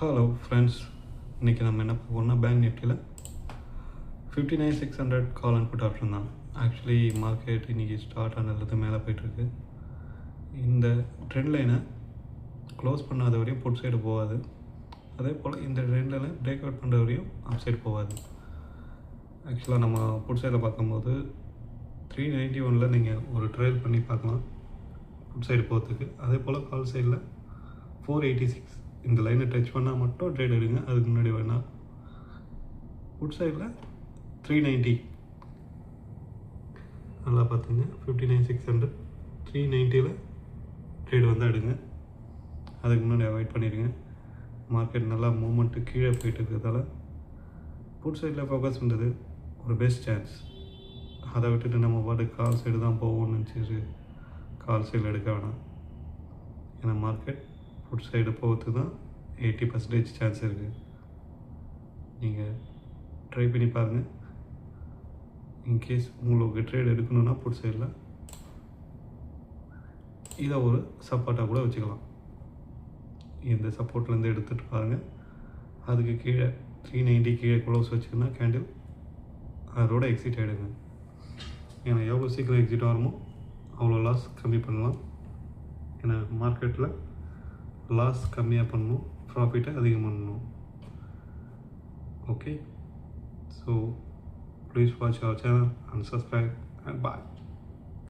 Hello friends இன்றைக்கி நம்ம என்ன பார்க்க பேங்க் நிஃப்டியில் fifty nine six hundred call and put option தான். ஆக்சுவலி மார்க்கெட் இன்றைக்கி ஸ்டார்ட் ஆனதுலேருந்து மேலே போயிட்டுருக்கு. இந்த ட்ரெண்ட் லைனை க்ளோஸ் பண்ணாத வரையும் புட் சைடு போகாது. அதே போல் இந்த ட்ரெண்ட் லைனை பிரேக் அவுட் பண்ணுற வரையும் அப் சைடு போகாது. ஆக்சுவலாக நம்ம புட் சைடில் பார்க்கும்போது த்ரீ நைன்ட்டி ஒனில் நீங்கள் ஒரு ட்ரையல் பண்ணி பார்க்கலாம். புட் சைடு போகிறதுக்கு அதே போல் கால் சைடில் ஃபோர் எயிட்டி சிக்ஸ் இந்த லைனை டச் பண்ணால் மட்டும் ட்ரேட் எடுங்க. அதுக்கு முன்னாடி வேணாம் ஃபுட் சைடில் த்ரீ நைன்ட்டி நல்லா பார்த்துங்க fifty nine six hundred three நைன்ட்டியில் trade வந்தால் எடுங்க. அதுக்கு முன்னாடி அவாய்ட் பண்ணிடுங்க. மார்க்கெட் நல்லா மூமெண்ட்டு கீழே போயிட்டு இருக்கிறதால புட் சைடில் ஃபோக்கஸ் பண்ணுறது ஒரு பெஸ்ட் சான்ஸ் அதை விட்டுட்டு நம்ம பாட்டு கால் சைடு தான் போவோம்னு நினச்சிட்டு கால் சைடில் எடுக்க வேணாம். ஏன்னா மார்க்கெட் ஃபுட் சைடு போகிறதுக்கு தான் எயிட்டி பர்சன்டேஜ் சான்ஸ் இருக்குது நீங்கள் ட்ரை பண்ணி பாருங்கள் இன்கேஸ் உங்களுக்கு ட்ரேட் எடுக்கணுன்னா ஃபுட் சைடில் இதை ஒரு சப்போர்ட்டாக கூட வச்சுக்கலாம். இந்த சப்போர்ட்லேருந்து எடுத்துகிட்டு பாருங்கள் அதுக்கு கீழே த்ரீ நைன்ட்டி கீழே க்ளோஸ் வச்சுருந்தா கேண்டில் அதோட எக்ஸிட் ஆகிடுங்க ஏன்னா எவ்வளோ சீக்கிரம் எக்ஸிட் ஆகுமோ அவ்வளோ லாஸ் கம்மி பண்ணலாம். ஏன்னா மார்க்கெட்டில் லாஸ் கம்மியாக பண்ணணும் ப்ராஃபிட்டை அதிகம் பண்ணணும் okay so please watch our channel and subscribe and bye